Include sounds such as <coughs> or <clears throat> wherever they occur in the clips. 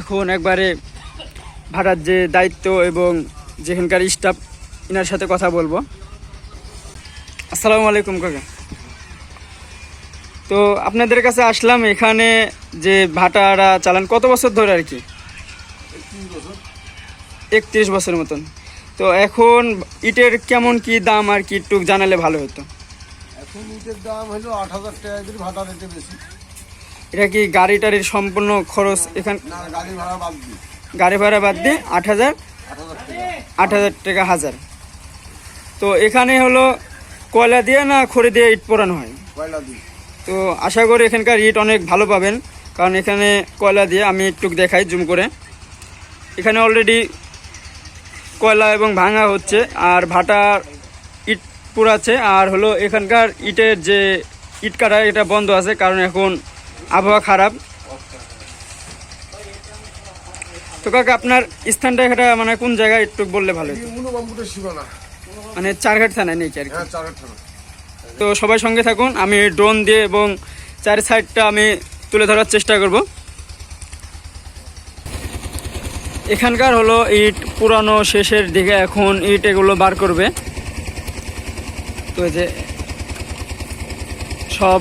এখন একবারে ভাড়ার যে দায়িত্ব এবং যেখানকার স্টাফ ইনার সাথে কথা বলব। আসসালামু আলাইকুম কাকা। তো আপনাদের কাছে আসলাম এখানে যে ভাটারা চালান কত বছর ধরে আর কি? একত্রিশ বছর মতন। তো এখন ইটের কেমন কি দাম আর কি একটু জানালে ভালো হতো? এখন ইটের দাম হলো আট হাজার টাকা ভাড়া রেটে বেশি। এটা কি গাড়ি টাড়ির সম্পূর্ণ খরচ এখান গাড়ি ভাড়া বাদ দিয়ে আট হাজার। আট হাজার টাকা। হাজার তো এখানে হলো কয়লা দিয়ে না খড়ি দিয়ে ইট পোড়ানো হয়? তো আশা করি এখানকার ইট অনেক ভালো পাবেন। কারণ এখানে কয়লা দিয়ে আমি একটু দেখাই জুম করে। এখানে অলরেডি কয়লা এবং ভাঙা হচ্ছে আর ভাটা ইট পুরাচ্ছে আর হলো এখানকার ইটের যে ইট কাটা এটা বন্ধ আছে। কারণ এখন আবহাওয়া খারাপ। তো কাকা আপনার স্থানটা এটা মানে কোন জায়গায় একটু বললে ভালো মানে চারঘাট থানায় নেই আর হ্যাঁ তো সবাই সঙ্গে থাকুন আমি ড্রোন দিয়ে এবং চার সাইডটা আমি তুলে ধরার চেষ্টা করব। এখানকার হলো ইট পুরানো শেষের দিকে এখন ইট এগুলো বার করবে। তো যে সব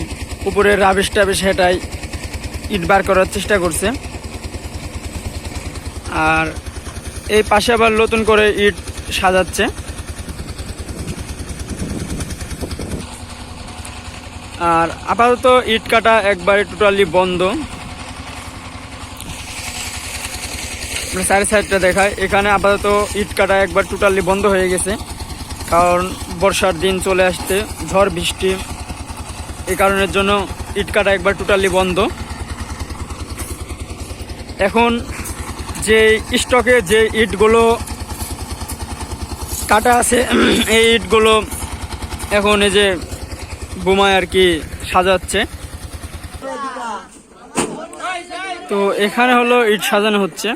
উপরের রাবিশ টাবিশ হেটাই ইট বার করার চেষ্টা করছে। আর এই পাশে আবার নতুন করে ইট সাজাচ্ছে। আর আপাতত ইট কাটা একবারে টোটালি বন্ধ। সাইড সাইডটা দেখায় এখানে আপাতত ইট কাটা একবার টোটালি বন্ধ হয়ে গেছে। কারণ বর্ষার দিন চলে আসতে ঝড়, বৃষ্টি। এই কারণের জন্য ইট কাটা একবার টোটালি বন্ধ। এখন যে স্টকে যে ইটগুলো কাটা আছে, <clears throat> এই ইটগুলো এখন এই যে বোমায় আর কি সাজাচ্ছে। তো এখানে হলো ইট সাজানো হচ্ছে।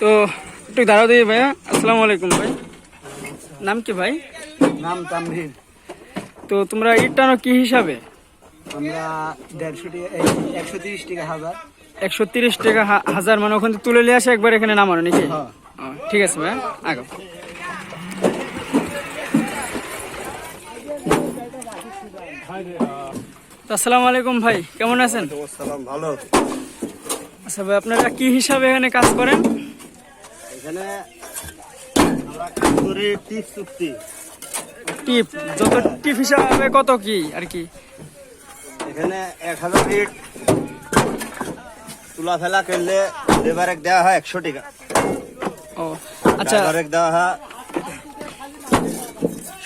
তো একটু দাঁড়াও দিই ভাইয়া। আসসালামু আলাইকুম ভাই। নাম কি ভাই? নাম তামরিন তো তোমরা ইট টানো কি হিসাবে? আমরা দেড়শো টাকা একশো তিরিশ টাকা হাজার। একশো তিরিশ টাকা হা- হাজার মানে ওখান থেকে তুলে নিয়ে আসে একবার এখানে নামানো নাকি? হ্যাঁ। ঠিক আছে ভাই আগাও। আসসালামু আলাইকুম ভাই কেমন আছেন? ভালো। আচ্ছা ভাই আপনারা কি হিসাবে এখানে কাজ করেন? এখানে আমরা কাজ করি টিপ চুক্তি। টিপ যত টিপ হিসাবে কত কি আর কি? এখানে এক হাজার ইট তুলা ফেলা করলে লেবার এক দেওয়া হয় একশো টাকা। ও আচ্ছা। ড্রাইভার এক দেওয়া হয়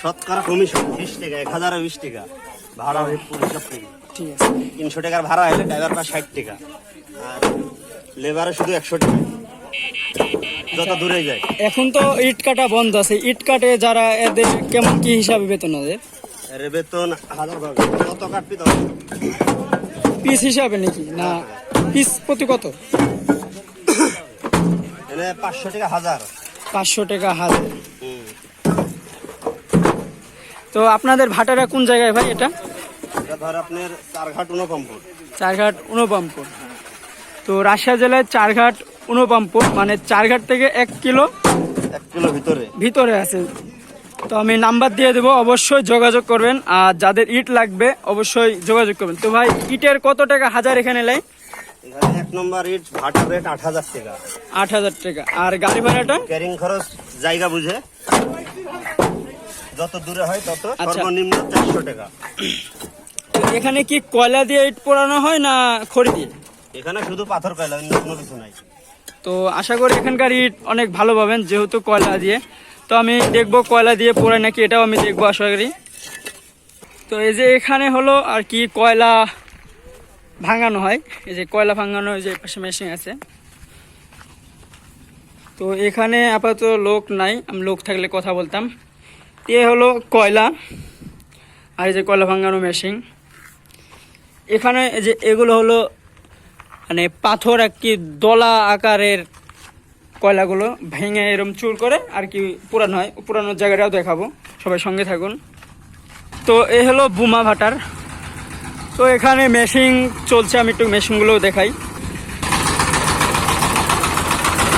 শতকরা কমিশন বিশ টাকা এক হাজার বিশ টাকা। ভাড়া হয় পুরো সব থেকে ঠিক আছে। তিনশো টাকার ভাড়া হলে ড্রাইভার পায় ষাট টাকা। আর লেবারে শুধু একশো টাকা। যত দূরে যায় এখন তো ইট কাটা বন্ধ আছে। ইট কাটে যারা এদের কেমন কি হিসাবে বেতন ওদের? এর বেতন হাজার কত কাটবি পিস হিসাবে নাকি? না পিস প্রতি কত? এনে পাঁচশো টাকা হাজার। পাঁচশো টাকা হাজার। তো আপনাদের ভাটারা কোন জায়গায় ভাই এটা? এটা ধর আপনার চারঘাট উনপম্পুর চারঘাট উনপামপুর তো রাজশাহী জেলায় চারঘাট উনপামপুর মানে চারঘাট থেকে এক কিলো এক কিলো ভিতরে। ভিতরে আছে। তো আমি নাম্বার দিয়ে দেবো অবশ্যই যোগাযোগ করবেন আর যাদের ইট লাগবে অবশ্যই যোগাযোগ করবেন। তো ভাই ইটের কত টাকা হাজার এখানে লাই? এখানে এক নম্বর ইট ভাটার রেট আট হাজার টাকা। আট হাজার টাকা। আর গাড়ি ভাড়াটা? ক্যারিং খরচ জায়গা বুঝে। যত দূরে হয় তত আচ্ছা। সর্বনিম্ন চারশো টাকা। এখানে কি কয়লা দিয়ে ইট পোড়ানো হয় না খড়ি দিয়ে? এখানে শুধু পাথর কয়লা অন্য কিছু নাই। তো আশা করি এখানকার ইট অনেক ভালো পাবেন, যেহেতু কয়লা দিয়ে। তো আমি দেখব কয়লা দিয়ে পোড়ায় নাকি এটাও আমি দেখব আশা করি। তো এই যে এখানে হলো আর কি কয়লা ভাঙানো হয়। এই যে কয়লা ভাঙানো যে পাশে মেশিন আছে। তো এখানে আপাতত লোক নাই, আমি লোক থাকলে কথা বলতাম। এ হলো কয়লা, আর এই যে কয়লা ভাঙানো মেশিন এখানে যে এগুলো হলো মানে পাথর আর কি দলা আকারের কয়লাগুলো ভেঙে এরম চুর করে আর কি পুরানো হয়। পুরানোর জায়গাটাও দেখাবো। সবাই সঙ্গে থাকুন। তো এ হলো বুমা ভাটার। তো এখানে মেশিন চলছে, আমি একটু মেশিনগুলোও দেখাই।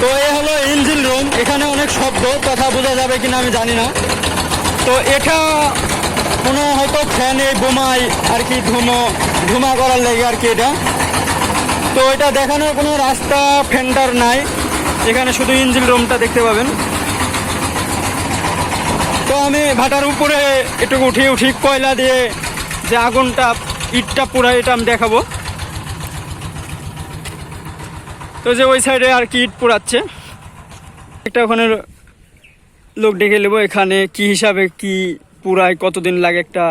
তো এ হলো ইঞ্জিন রুম। এখানে অনেক শব্দ, কথা বোঝা যাবে কিনা আমি জানি না। তো এটা কোনো হয়তো ফ্যানে বোমায় আর কি ধুমো ধুমা করার লেগে আর কি এটা। তো এটা দেখানোর কোনো রাস্তা ফেন্ডার নাই। এখানে শুধু ইঞ্জিন রুমটা দেখতে পাবেন। তো আমি ভাটার উপরে একটু উঠি উঠি, কয়লা দিয়ে যে আগুনটা, ইটটা পুরা এটা আমি দেখাবো। তো যে ওই সাইডে আর কি ইট পোড়াচ্ছে। একটা ওখানে লোক ডেকে নেব, এখানে কি হিসাবে কি পুরায় কতদিন লাগে একটা।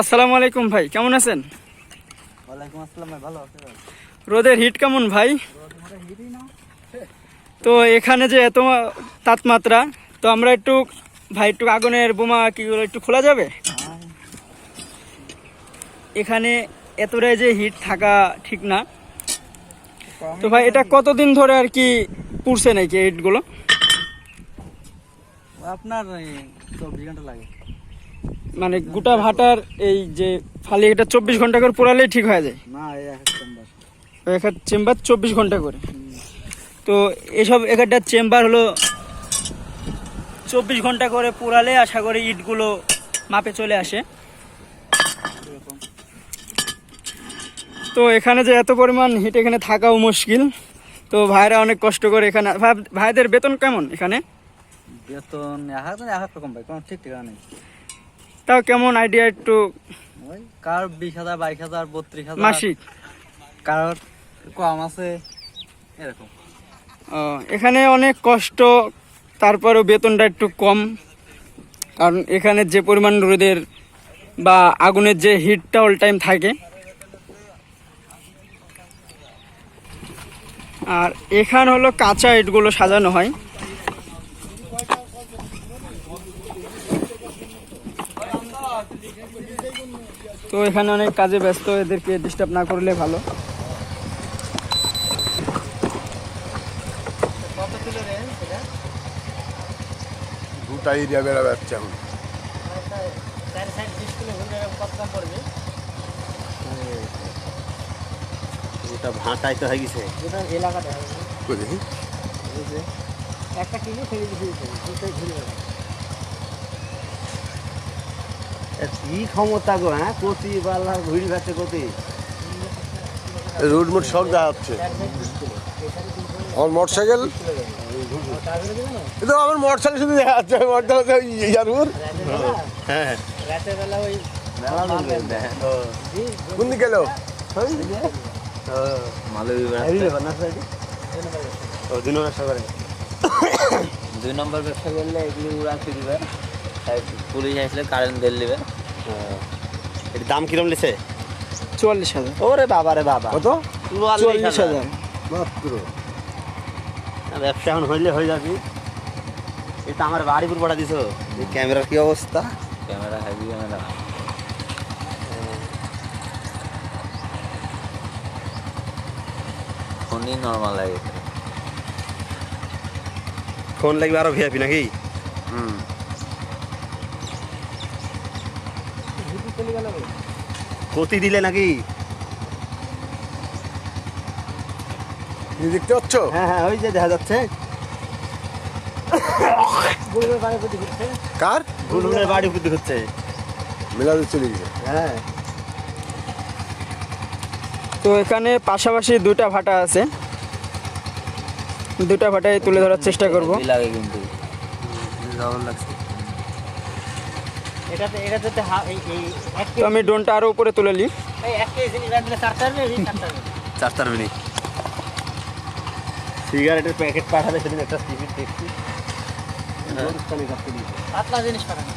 আসসালামু আলাইকুম ভাই, কেমন আছেন? ওয়ালাইকুম আসসালাম ভাই ভালো আছে রোদের হিট কেমন ভাই? তো এখানে যে এত তাপমাত্রা তো আমরা একটু ভাই একটু আগুনের বোমা কি করে একটু খোলা যাবে? এখানে এতটাই যে হিট থাকা ঠিক না। তো ভাই এটা কতদিন ধরে আর কি পুড়ছে নাকি এই ইটগুলো আপনার চব্বিশ ঘণ্টা লাগে। মানে গোটা ভাটার এই যে ফালি এটা চব্বিশ ঘণ্টা করে পোড়ালেই ঠিক হয়ে যায়। না এক চেম্বার। চব্বিশ ঘণ্টা করে। তো এসব এখানটা চেম্বার হলো চব্বিশ ঘণ্টা করে পোড়ালে আশা করি ইটগুলো মাপে চলে আসে। তো এখানে যে এত পরিমাণ হিট এখানে থাকাও মুশকিল। তো ভাইরা অনেক কষ্ট করে এখানে ভাই- ভাইদের বেতন কেমন এখানে? বেতন এক হাজার এক রকম ভাই কোনো ঠিক ঠিকানা নেই। তাও কেমন আইডিয়া একটু? কার বিশ হাজার বাইশ হাজার বত্রিশ হাজার? মাসিক? কারোর কম আছে এরকম। ও, এখানে অনেক কষ্ট তারপরেও বেতনটা একটু কম। কারণ এখানে যে পরিমাণ রোদের বা আগুনের যে হিটটা অল টাইম থাকে। আর এখান হলো কাঁচা ইটগুলো সাজানো হয়। তো এখানে অনেক কাজে ব্যস্ত এদেরকে ডিস্টার্ব না করলে ভালো। দুটা এরিয়া বেড়া যাচ্ছে এখন। ওটা ভাটাই তো হয়ে গেছে। কই দেখি? কি ক্ষমতা গো হ্যাঁ? কতি বাল্লা ঘুরি যাচ্ছে কতি রোড মোড সব দেখা যাচ্ছে আমার মোটর সাইকেল কিন্তু আমার মোটর সাইকেল শুধু দেখা যাচ্ছে মোটর ইয়ারপুর। হ্যাঁ। কোন দিকে গেল? দুই নম্বর ব্যবসা করেন দুই নম্বর ব্যবসা করলে এগুলি দিবে তাই পুলিশ আসলে কারেন্ট দিয়ে দিবে। এর দাম কিরম লিছে? চুয়াল্লিশ হাজার। ওরে বাবা রে বাবা। কত? চুয়াল্লিশ হাজার। মাত্র। ব্যবসা এখন হইলে হয়ে যাবি। এটা আমার বাড়ি পুর পাঠা দিছো ক্যামেরার কি অবস্থা? ক্যামেরা হেভি ক্যামেরা ফোনই নর্মাল লাগে। ফোন লাগবে আরও ভিআইপি নাকি? হুম। কতি দিলে নাকি? দেখতে পাচ্ছ? হ্যাঁ হ্যাঁ ওই যে দেখা যাচ্ছে। কার? গুলগুলের বাড়ি বুদ্ধি হচ্ছে মেলাতে চলে গেছে। হ্যাঁ। তো এখানে পাশাপাশি দুটা ভাটা আছে। দুটা ভাটায় তুলে ধরার চেষ্টা করব। লাগে কিন্তু। এটাতে এটাতে এই তো আমি ড্রোনটা আরও উপরে তুলে নিই। হবে মিনিট সিগারেটের প্যাকেট পাঠালে সেদিন একটা টিভি দেখছি। পাতলা জিনিস পাঠানো।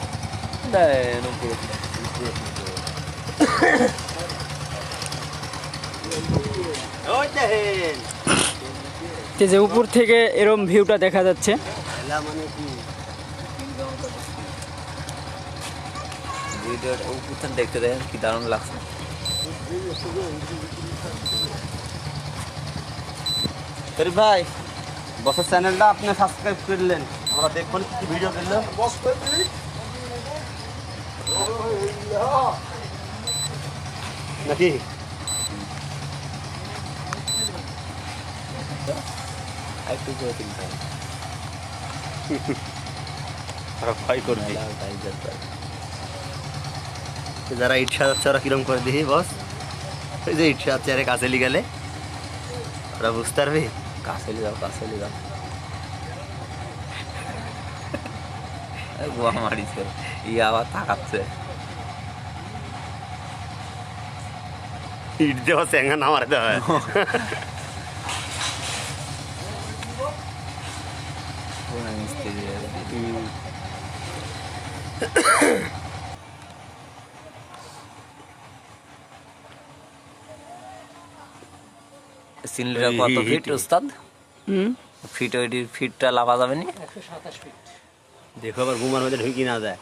যে যে উপর থেকে এরম ভিউটা দেখা যাচ্ছে। মানে কি? ভিডিওর উত্থান দেখতে দেখেন কি দারুণ লাগছে। ভাই বসের চ্যানেলটা আপনি সাবস্ক্রাইব করলেন। আমরা দেখবেন কি ভিডিও করল নাকি? একটু ভাই। ভয় করবি যারা ইট সাজাচ্ছে ওরা কিরম করে দেখি বস? ওই যে ইট সাজাচ্ছে আরে কাছে গেলে। ওরা বুঝতে পারবি? কাছে যাও কাছে যাও। গোয়া মারিছে ই আবার তাকাচ্ছে। ইট দেওয়া চেঙ্গা না মারে দেওয়া হয় মিস্ত্রি <coughs> সিলিন্ডার কত ফিট উস্তাদ? হুম। ফিট ওই ফিটটা লাভা যাবে নি? দেখো আবার ঘুমার মধ্যে ঢুকি না যায়।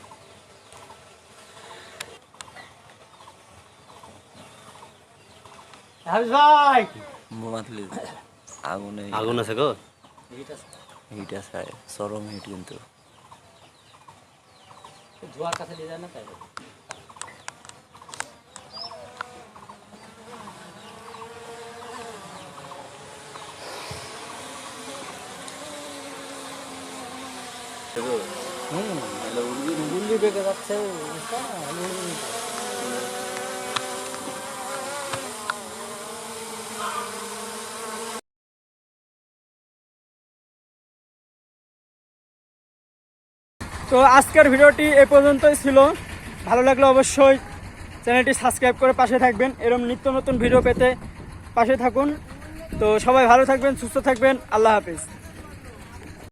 হাফিজ ভাই! বোমাতলি আগুনে আগুন আছে গো। হিট আছে। চরম হিট কিন্তু। ধোয়ার কাছে নিয়ে যায় না তাই হুম। গুল্লি বেঁকে যাচ্ছে তো আজকের ভিডিওটি এ পর্যন্তই ছিল। ভালো লাগলে অবশ্যই চ্যানেলটি সাবস্ক্রাইব করে পাশে থাকবেন। এরকম নিত্য নতুন ভিডিও পেতে পাশে থাকুন। তো সবাই ভালো থাকবেন সুস্থ থাকবেন। আল্লাহ হাফিজ।